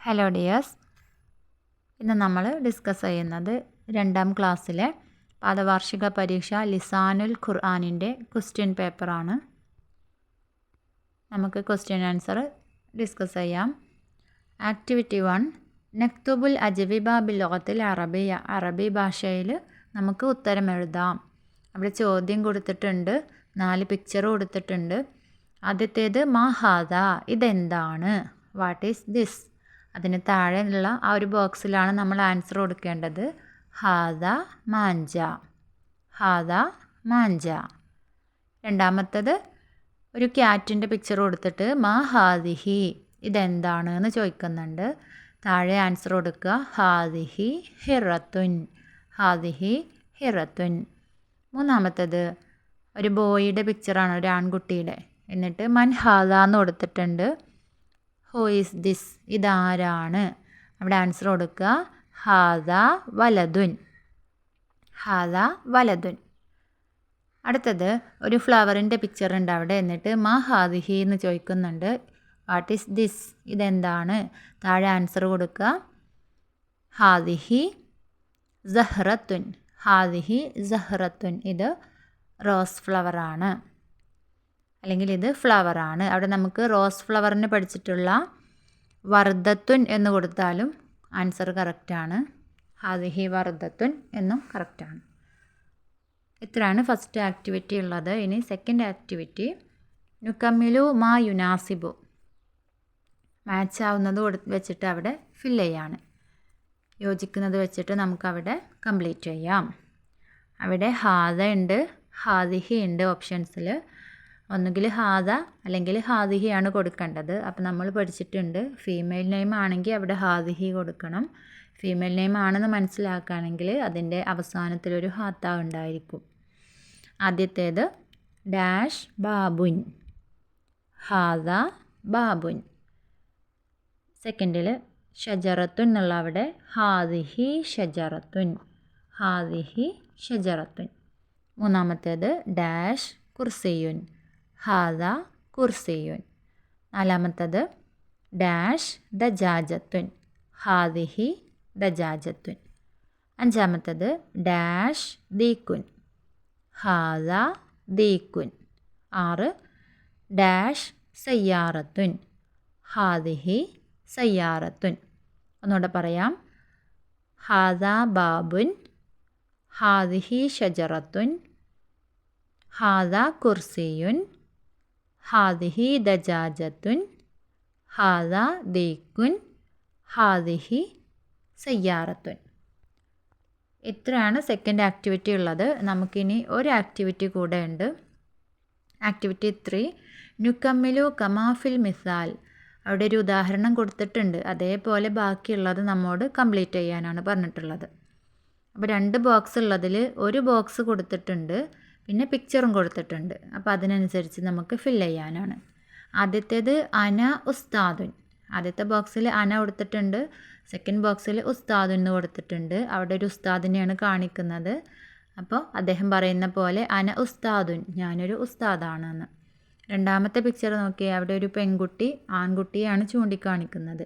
Hello dears ഇന്ന് നമ്മൾ discuss ചെയ്യുന്നത് രണ്ടാം ക്ലാസ്സിലെ പാദവാർഷിക പരീക്ഷ ലിസാനുൽ ഖുർആാനിന്റെ ക്വസ്റ്റ്യൻ പേപ്പറാണ് നമുക്ക് ക്വസ്റ്റ്യൻ ആൻസർ ഡിസ്കസ് ചെയ്യാം. ആക്ടിവിറ്റി വൺ നക്തുബുൽ അജവിബ ബിലോകത്തിൽ അറബി അറബി ഭാഷയിൽ നമുക്ക് ഉത്തരം എഴുതാം. അവിടെ ചോദ്യം കൊടുത്തിട്ടുണ്ട് നാല് പിക്ചർ കൊടുത്തിട്ടുണ്ട്. ആദ്യത്തേത് മാഹാദ ഇതെന്താണ്? വാട്ട് ഈസ് ദിസ് അതിന് താഴെയുള്ള ആ ഒരു ബോക്സിലാണ് നമ്മൾ ആൻസർ കൊടുക്കേണ്ടത്. ഹാദ മാഞ്ച. ഹാദ മാഞ്ച. രണ്ടാമത്തത് ഒരു ക്യാറ്റിന്റെ പിക്ചർ കൊടുത്തിട്ട് മാ ഹാദിഹി ഇതെന്താണ് എന്ന് ചോദിക്കുന്നുണ്ട്. താഴെ ആൻസർ കൊടുക്കുക ഹാദിഹി ഹിറത്തുൻ ഹാദിഹി ഹിറത്തുൻ. മൂന്നാമത്തത് ഒരു ബോയിയുടെ പിക്ചറാണ് ഒരു ആൺകുട്ടിയുടെ. എന്നിട്ട് മൻ ഹാദ എന്ന് കൊടുത്തിട്ടുണ്ട്. ഹൂ ഈസ് ദിസ് ഇതാരാണ്? അവിടെ ആൻസർ കൊടുക്കുക. ഹാദ വലതുൻ ഹാദ വലതുൻ അടുത്തത് ഒരു ഫ്ലവറിന്റെ പിക്ചർ ഉണ്ട് അവിടെ. എന്നിട്ട് മാ ഹാദിഹി എന്ന് ചോദിക്കുന്നുണ്ട്. വാട്ട് ഈസ് ദിസ് ഇതെന്താണ്? താഴെ ആൻസർ കൊടുക്കുക. ഹാദിഹി സഹ്റത്തുൻ. ഹാദിഹി സഹ്റത്തുൻ. ഇത് റോസ് ഫ്ലവറാണ് അല്ലെങ്കിൽ ഇത് ഫ്ലവറാണ് അവിടെ നമുക്ക് റോസ് ഫ്ലവറിന് പഠിച്ചിട്ടുള്ള വർദ്ധത്വൻ എന്ന് കൊടുത്താലും ആൻസർ കറക്റ്റാണ് ഹാദിഹി വർദ്ധത്വൻ എന്നും കറക്റ്റാണ് ഇത്രയാണ് ഫസ്റ്റ് ആക്ടിവിറ്റി ഉള്ളത്. ഇനി സെക്കൻഡ് ആക്ടിവിറ്റി നുക്കമ്മിലു മാ യുനാസിബു മാച്ച് ആവുന്നത് വെച്ചിട്ട് അവിടെ ഫിൽ ചെയ്യാണ്. യോജിക്കുന്നത് വെച്ചിട്ട് നമുക്കവിടെ കംപ്ലീറ്റ് ചെയ്യാം. അവിടെ ഹാദ ഉണ്ട് ഹാദിഹി ഉണ്ട് ഓപ്ഷൻസിൽ ഒന്നുകിൽ ഹാദ അല്ലെങ്കിൽ ഹാദിഹിയാണ് കൊടുക്കേണ്ടത്. അപ്പോൾ നമ്മൾ പഠിച്ചിട്ടുണ്ട് ഫീമെയിൽ നെയിം ആണെങ്കിൽ അവിടെ ഹാദിഹി കൊടുക്കണം. ഫീമെയിൽ നെയിം ആണെന്ന് മനസ്സിലാക്കുകയാണെങ്കിൽ അതിന്റെ അവസാനത്തിലൊരു ഹാത്ത ഉണ്ടായിരിക്കും. ആദ്യത്തേത് ഡാഷ് ബാബുൻ. ഹാദ ബാബുൻ. സെക്കൻഡിൽ ഷജറത്തുൻ എന്നുള്ള അവിടെ ഹാദിഹി ഷജറത്തുൻ. ഹാദിഹി ഷജറത്തുൻ. മൂന്നാമത്തേത് ഡാഷ് കുർസിയുൻ. ഹാദ കുർസിയുൻ. നാലാമത്തത് ഡാഷ് ദ ദജാജത്തുൻ ഹാദിഹി ദ ദജാജത്തുൻ അഞ്ചാമത്തത് ഡാഷ് ദീക്കുൻ ഹാദ ദീക്കുൻ ആറ് ഡാഷ് സയ്യാറത്തുൻ. ഹാദിഹി സയ്യാറത്തുൻ. ഒന്നുകൂടെ പറയാം. ഹാദ ബാബുൻ. ഹാദിഹി ഷജറത്തുൻ. ഹാദ കുർസിയുൻ. ഹാദിഹി ദജാജത്തുൻ ഹാദ ദേക്കുൻ ഹാദിഹി സയ്യാറത്തുൻ. ഇത്രയാണ് സെക്കൻഡ് ആക്ടിവിറ്റി ഉള്ളത്. നമുക്കിനി ഒരു ആക്ടിവിറ്റി കൂടെ ഉണ്ട്. ആക്ടിവിറ്റി ത്രീ നുക്കമ്മിലു കമാഫിൽ മിസാൽ. അവിടെ ഒരു ഉദാഹരണം കൊടുത്തിട്ടുണ്ട്. അതേപോലെ ബാക്കിയുള്ളത് നമ്മോട് കംപ്ലീറ്റ് ചെയ്യാനാണ് പറഞ്ഞിട്ടുള്ളത്. അപ്പോൾ രണ്ട് ബോക്സ് ഉള്ളതിൽ ഒരു ബോക്സ് കൊടുത്തിട്ടുണ്ട്. പിന്നെ പിക്ചറും കൊടുത്തിട്ടുണ്ട്. അപ്പോൾ അതിനനുസരിച്ച് നമുക്ക് ഫിൽ ചെയ്യാനാണ്. ആദ്യത്തേത് അന ഉസ്താദുൻ. ആദ്യത്തെ ബോക്സിൽ അന കൊടുത്തിട്ടുണ്ട്. സെക്കൻഡ് ബോക്സിൽ ഉസ്താദുൻ എന്ന് കൊടുത്തിട്ടുണ്ട്. അവിടെ ഒരു ഉസ്താദിനെയാണ് കാണിക്കുന്നത്. അപ്പോൾ അദ്ദേഹം പറയുന്ന പോലെ അന ഉസ്താദുൻ ഞാനൊരു ഉസ്താദാണെന്ന്. രണ്ടാമത്തെ പിക്ചർ നോക്കിയാൽ അവിടെ ഒരു പെൺകുട്ടി ആൺകുട്ടിയാണ് ചൂണ്ടിക്കാണിക്കുന്നത്.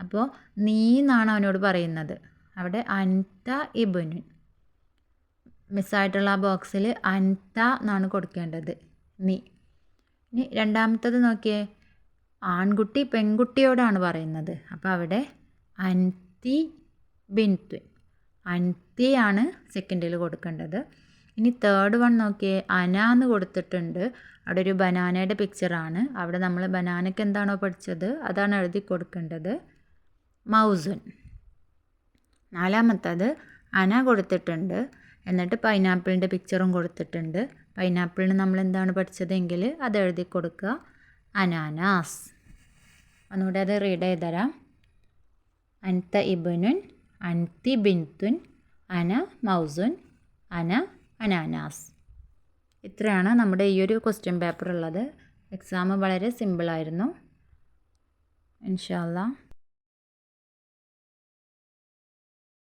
അപ്പോൾ നീ എന്നാണ് അവനോട് പറയുന്നത്? അവിടെ അൻത ഇബുനുൻ. മിസ്സായിട്ടുള്ള ആ ബോക്സിൽ അൻത എന്നാണ് കൊടുക്കേണ്ടത്. നീ. ഇനി രണ്ടാമത്തത് നോക്കിയേ. ആൺകുട്ടി പെൺകുട്ടിയോടാണ് പറയുന്നത്. അപ്പോൾ അവിടെ അൻതി ബിൻത്വൻ അൻതിയാണ് സെക്കൻഡിൽ കൊടുക്കേണ്ടത്. ഇനി തേർഡ് വൺ നോക്കിയേ. അന എന്ന് കൊടുത്തിട്ടുണ്ട്. അവിടെ ഒരു ബനാനയുടെ പിക്ചറാണ് അവിടെ നമ്മൾ ബനാനയ്ക്ക് എന്താണോ പഠിച്ചത് അതാണ് എഴുതി കൊടുക്കേണ്ടത്. മൗസുൻ. നാലാമത്തത് അന കൊടുത്തിട്ടുണ്ട്. എന്നിട്ട് പൈനാപ്പിളിന്റെ പിക്ചറും കൊടുത്തിട്ടുണ്ട്. പൈനാപ്പിളിന് നമ്മൾ എന്താണ് പഠിച്ചതെങ്കിൽ അത് എഴുതി കൊടുക്കുക. അനാനാസ് ഒന്നുകൂടെ അത് റീഡ് ചെയ്ത് തരാം. അൻത ഇബനുൻ അൻതി ബിൻതുൻ അന മൗസുൻ അന അനാനാസ് ഇത്രയാണ് നമ്മുടെ ഈ ഒരു ക്വസ്റ്റ്യൻ പേപ്പർ ഉള്ളത്. എക്സാം വളരെ സിമ്പിളായിരുന്നു ഇൻഷാല്ല